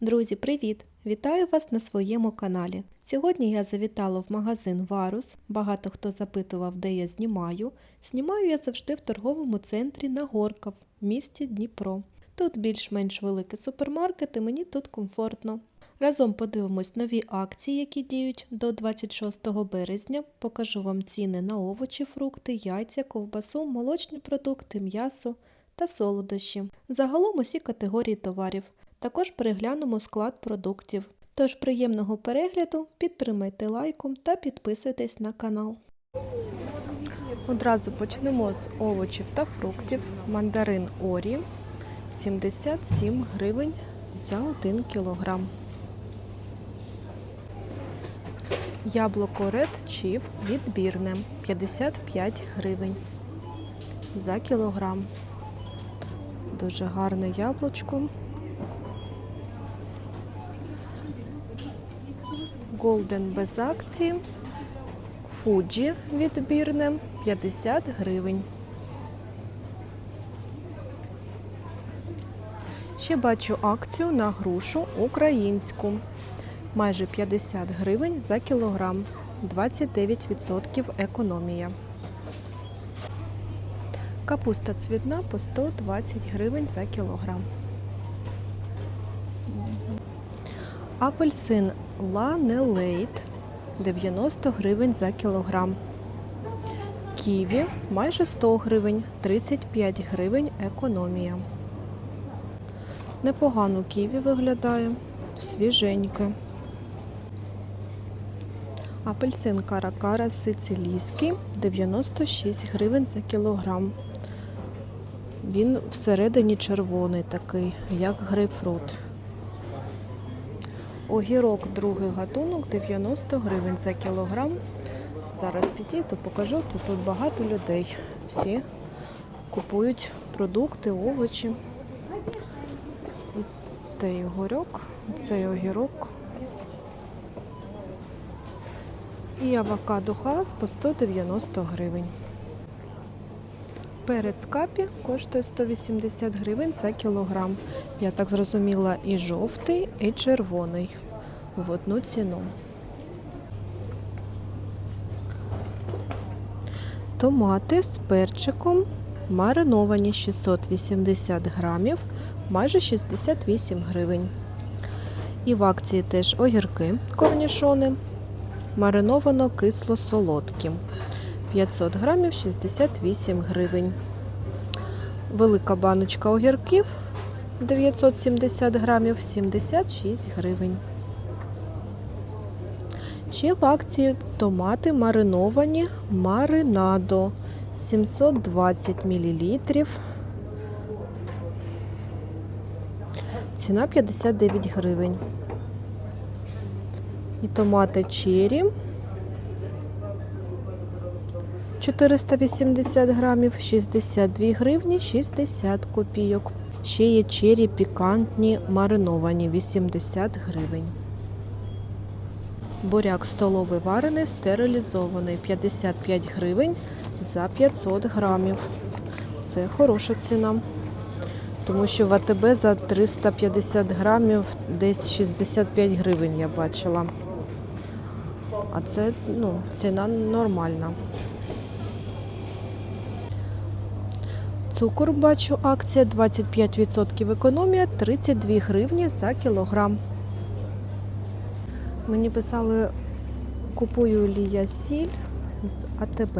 Друзі, привіт! Вітаю вас на своєму каналі. Сьогодні я завітала в магазин Варус. Багато хто запитував, де я знімаю. Знімаю я завжди в торговому центрі на Горков в місті Дніпро. Тут більш-менш великий супермаркет і мені тут комфортно. Разом подивимось нові акції, які діють до 26 березня. Покажу вам ціни на овочі, фрукти, яйця, ковбасу, молочні продукти, м'ясо та солодощі. Загалом усі категорії товарів. Також переглянемо склад продуктів. Тож приємного перегляду, підтримайте лайком та підписуйтесь на канал. Одразу почнемо з овочів та фруктів. Мандарин Орі 77 гривень за 1 кілограм. Яблуко Red Chief відбірне 55 гривень за кілограм. Дуже гарне яблучко. Голден без акції. Фуджі відбірне 50 гривень. Ще бачу акцію на грушу українську. Майже 50 гривень за кілограм. 29% економія. Капуста цвітна по 120 гривень за кілограм. Апельсин Ланелейт 90 гривень за кілограм. Ківі майже 100 гривень, 35 гривень економія. Непогано ківі виглядає, свіженьке. Апельсин Каракара сицилійський 96 гривень за кілограм. Він всередині червоний такий, як грейпфрут. Огірок другий гатунок 90 гривень за кілограм. Зараз підійду, покажу, тут, тут багато людей. Всі купують продукти, овочі. Цей огірок, цей огірок. І авокадо хас по 190 гривень. Перець капі коштує 180 гривень за кілограм. Я так зрозуміла, і жовтий, і червоний в одну ціну. Томати з перчиком мариновані 680 грамів, майже 68 гривень. І в акції теж огірки корнішони, мариновано кисло-солодкі. 500 грамів 68 гривень. Велика баночка огірків 970 грамів 76 гривень. Ще в акції томати мариновані маринадо 720 мл. Ціна 59 гривень. І томати чері 480 грамів, 62 гривні, 60 копійок. Ще є чері пікантні мариновані 80 гривень. Буряк столовий варений, стерилізований 55 гривень за 500 грамів. Це хороша ціна. Тому що в АТБ за 350 грамів десь 65 гривень я бачила. А це ну, ціна нормальна. Цукор бачу, акція 25% економія, 32 гривні за кілограм. Мені писали, купую лі я сіль з АТБ.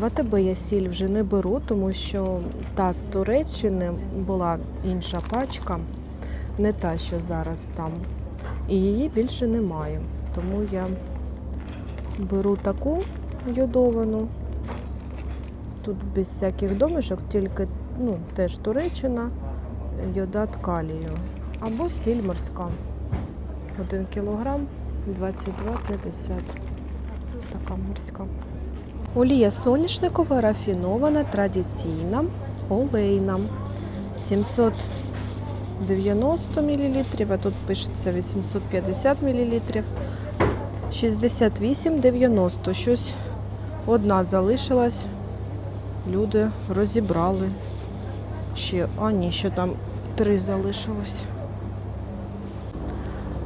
В АТБ я сіль вже не беру, тому що та з Туреччини була інша пачка, не та, що зараз там. І її більше немає. Тому я беру таку йодовану. Тут без всяких домішок, тільки ну, теж Туреччина, йодат калію. Або сіль морська. 1 кілограм 22,50. Така морська. Олія соняшникова, рафінована, традиційна, олейна. 790 мл, а тут пишеться 850 мл. 68,90. Щось одна залишилась. Люди розібрали. Ще, а ні, ще там три залишилось.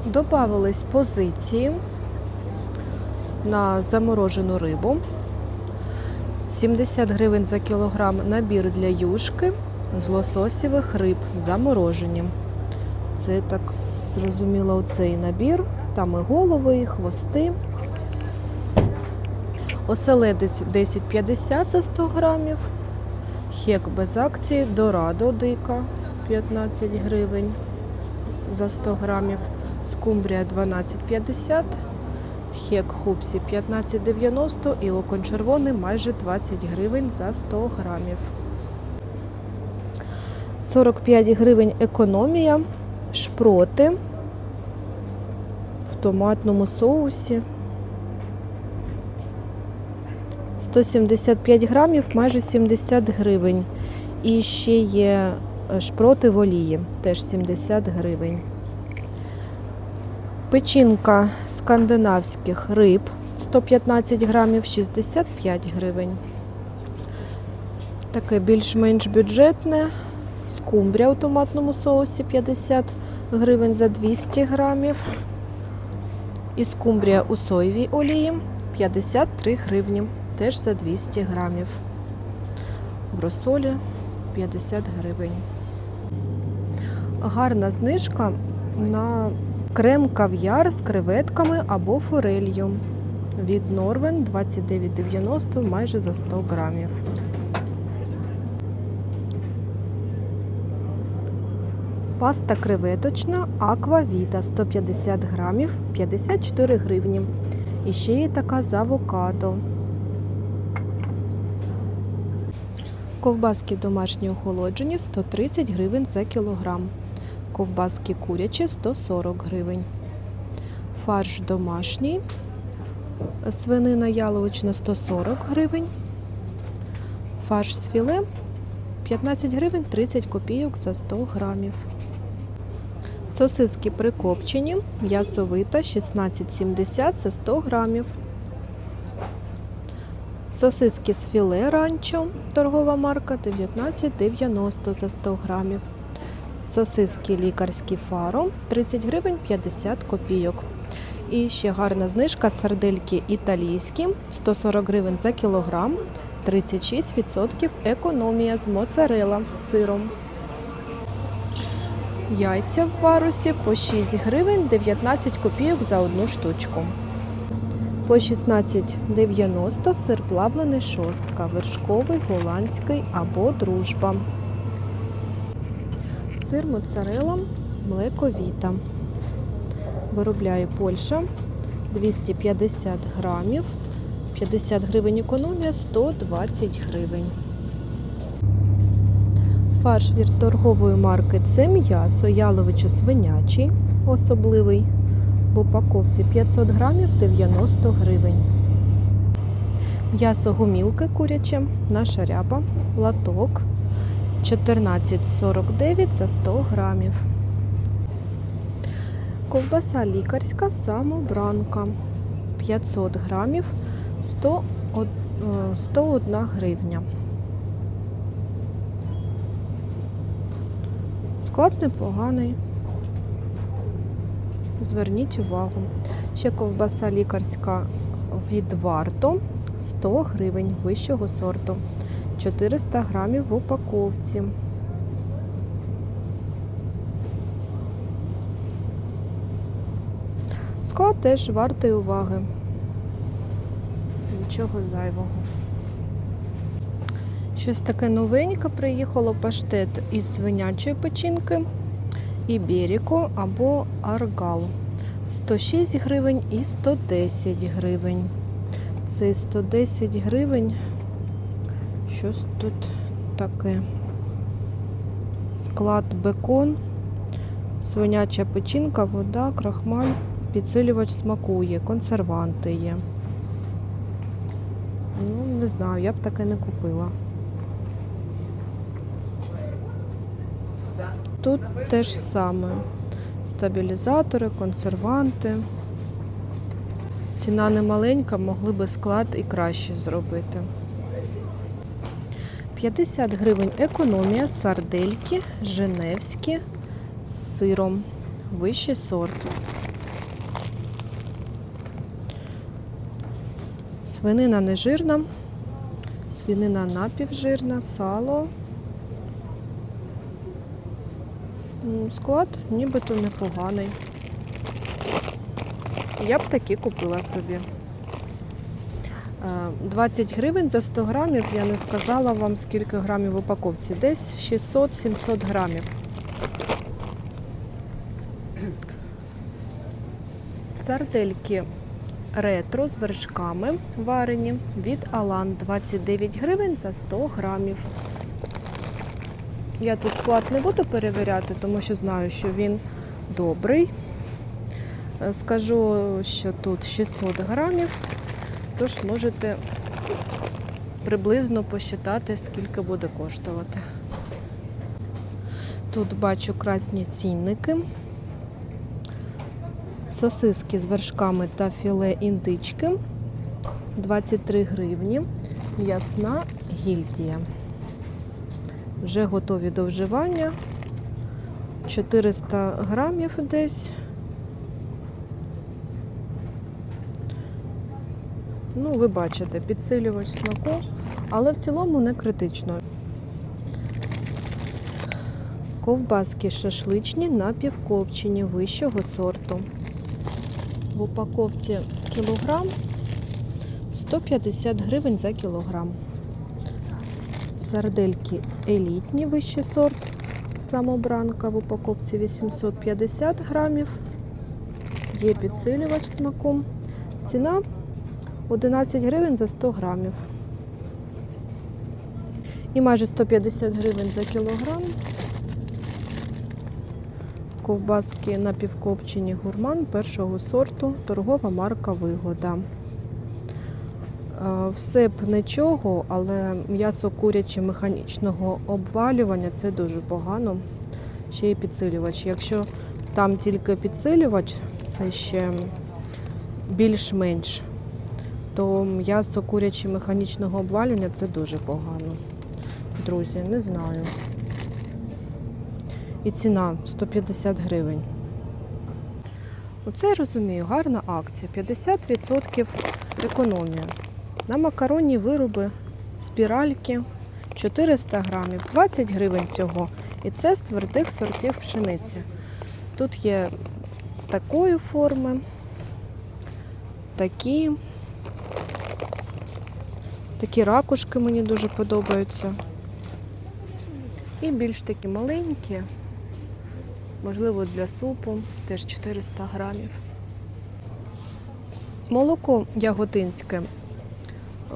Добавились позиції на заморожену рибу. 70 гривень за кілограм набір для юшки з лососєвих риб заморожені. Це так зрозуміло оцей набір. Там і голови, і хвости. Оселедець 10,50 за 100 грамів. Хек без акції, дорадо дика 15 гривень за 100 грамів. Скумбрія 12,50. Хек хупсі 15,90 і окон червоний майже 20 гривень за 100 грамів. 45 гривень економія, шпроти в томатному соусі. 175 грамів, майже 70 гривень. І ще є е, шпроти в олії, теж 70 гривень. Печінка скандинавських риб 115 грамів, 65 гривень. Таке більш-менш бюджетне. Скумбрія у томатному соусі 50 гривень за 200 грамів. І скумбрія у соєвій олії 53 гривні, теж за 200 грамів. Бросолі 50 гривень. Гарна знижка на крем кав'яр з креветками або форелью. Від Норвен 29,90 майже за 100 грамів. Паста креветочна Аква Віта 150 грамів 54 гривні. І ще є така з авокадо. Ковбаски домашні охолоджені 130 гривень за кілограм. Ковбаски курячі 140 гривень. Фарш домашній. Свинина яловична 140 гривень. Фарш з філе 15 гривень 30 копійок за 100 грамів. Сосиски прикопчені, м'ясовита 16,70 за 100 грамів. Сосиски з філе ранчо, торгова марка 19,90 за 100 грамів. Сосиски лікарські фаро 30 гривень 50 копійок. І ще гарна знижка сардельки італійські 140 гривень за кілограм, 36% економія з моцарела сиром. Яйця в варусі по 6 гривень 19 копійок за одну штучку. По 16,90 сир плавлений шостка, вершковий, голландський або дружба. Сир моцарела млековіта. Виробляє Польща 250 грамів. 50 гривень економія 120 гривень. Фарш від торгової марки це м'ясо яловичо свинячий, особливий. В упаковці 500 грамів 90 гривень. М'ясо гумілки куряче, наша ряба, латок 14,49 за 100 грамів. Ковбаса лікарська самобранка 500 грамів 100, 101 гривня. Склад непоганий. Зверніть увагу. Ще ковбаса лікарська від варто 100 гривень вищого сорту. 400 грамів в упаковці. Склад теж вартий уваги. Нічого зайвого. Щось таке новеньке приїхало паштет із свинячої печінки, іберіко або аргал. 106 гривень і 110 гривень. Це 110 гривень. Щось тут таке. Склад бекон, свиняча печінка, вода, крахмаль, підсилювач смакує, консерванти є. Ну, не знаю, я б таке не купила. Тут те ж саме. Стабілізатори, консерванти. Ціна не маленька, могли би склад і краще зробити. 50 гривень економія, сардельки, женевські з сиром. Вищий сорт. Свинина нежирна, свинина напівжирна, сало. Склад нібито непоганий. Я б такі купила собі. Е, 20 гривень за 100 грамів. Я не сказала вам, скільки грамів в упаковці. Десь 600-700 грамів. Сардельки ретро з вершками варені від Алан 29 гривень за 100 грамів. Я тут склад не буду перевіряти, тому що знаю, що він добрий. Е, Скажу, що тут 600 грамів, тож можете приблизно посчитати, скільки буде коштувати. Тут бачу красні цінники. Сосиски з вершками та філе індички 23 гривні. Ясна гільдія. Вже готові до вживання. 400 грамів десь. Ну, ви бачите, підсилювач смаку, але в цілому не критично. Ковбаски шашличні напівкопчені вищого сорту. В упаковці кілограм 150 гривень за кілограм. Сардельки елітні вищий сорт. Самобранка в упаковці 850 грамів. Є підсилювач смаку. Ціна 11 гривень за 100 грамів. І майже 150 гривень за кілограм. Ковбаски напівкопчені гурман першого сорту, торгова марка Вигода. Е, Все б нічого, але м'ясо куряче механічного обвалювання це дуже погано. Ще й підсилювач. Якщо там тільки підсилювач, це ще більш-менш, то м'ясо куряче механічного обвалювання це дуже погано. Друзі, не знаю. І ціна 150 гривень. Оце я розумію, гарна акція. 50% економія. На макаронні вироби, спіральки 400 грамів, 20 гривень всього. І це з твердих сортів пшениці. Тут є такої форми, такі. Такі ракушки мені дуже подобаються. І більш такі маленькі, можливо, для супу, теж 400 грамів. Молоко яготинське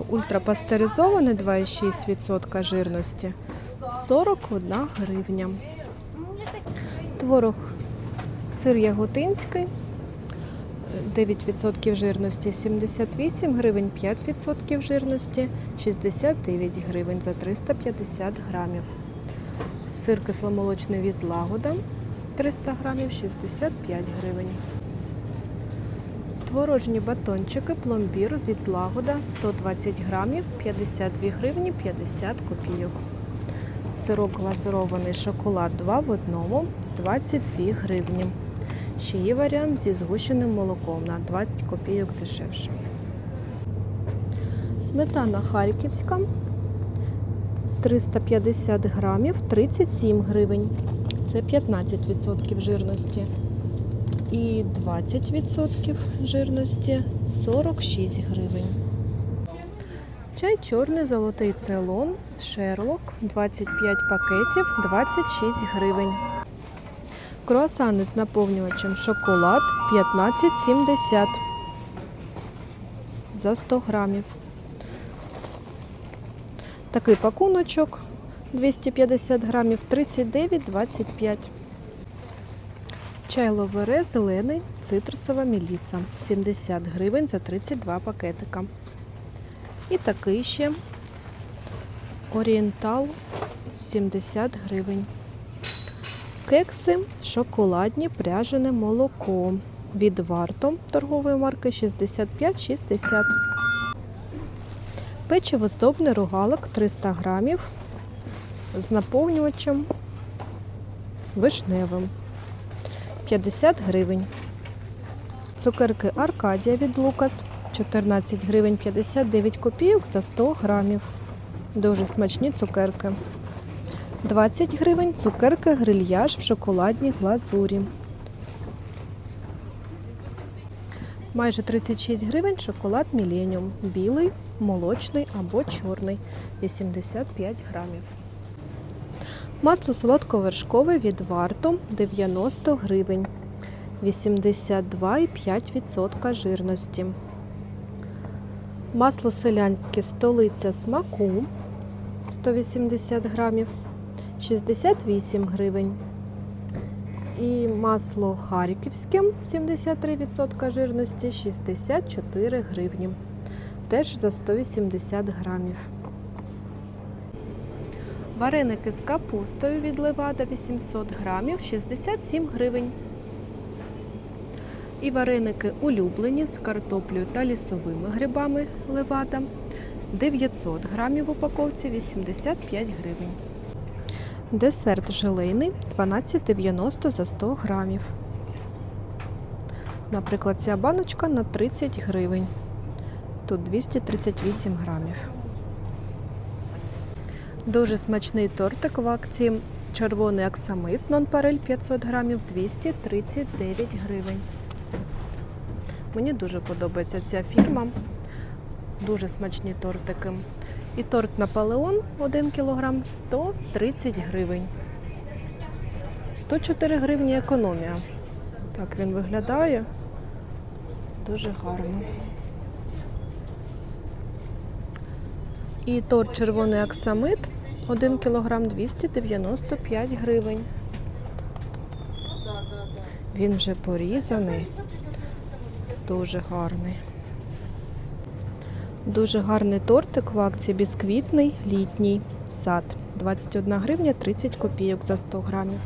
ультрапастеризоване 2,6% жирності 41 гривня. Творог сир яготинський 9% жирності 78 гривень, 5% жирності 69 гривень за 350 грамів. Сир кисломолочний від злагода 300 грамів 65 гривень. Творожні батончики пломбір від злагода 120 грамів 52 гривні 50 копійок. Сирок глазурований шоколад 2 в одному 22 гривні. Ще є варіант зі згущеним молоком на 20 копійок дешевше. Сметана харківська 350 грамів 37 гривень. Це 15% жирності. І 20% жирності 46 гривень. Чай чорний золотий цейлон, шерлок 25 пакетів 26 гривень. Круасани з наповнювачем шоколад 15,70 за 100 грамів. Такий пакуночок 250 грамів 39,25. Чай ловере зелений, цитрусова меліса 70 гривень за 32 пакетика. І такий ще орієнтал 70 гривень. Кекси шоколадні пряжене молоко від варто торгової марки 65,60. Печиво здобне рогалик 300 грамів з наповнювачем вишневим 50 гривень. Цукерки Аркадія від Лукас 14 гривень 59 копійок за 100 грамів. Дуже смачні цукерки. 20 гривень цукерки грильяж в шоколадній глазурі. Майже 36 гривень шоколад Міленіум. Білий, молочний або чорний. 85 грамів. Масло солодковершкове від варту 90 гривень. 82,5% жирності. Масло селянське столиця смаку 180 грамів 68 гривень. І масло харківське 73% жирності 64 гривні. Теж за 180 грамів. Вареники з капустою від Левада 800 грамів 67 гривень. І вареники улюблені з картоплею та лісовими грибами Левада 900 грамів в упаковці 85 гривень. Десерт желейний 12,90 за 100 грамів. Наприклад, ця баночка на 30 гривень. Тут 238 грамів. Дуже смачний тортик в акції. Червоний аксамит нон-парель 500 грамів 239 гривень. Мені дуже подобається ця фірма. Дуже смачні тортики. І торт Наполеон 1 кг 130 гривень. 104 гривні економія. Так він виглядає. Дуже гарно. І торт червоний аксамит 1 кг 295 гривень. Він вже порізаний. Дуже гарний. Дуже гарний тортик в акції бісквітний літній сад. 21 гривня 30 копійок за 100 грамів.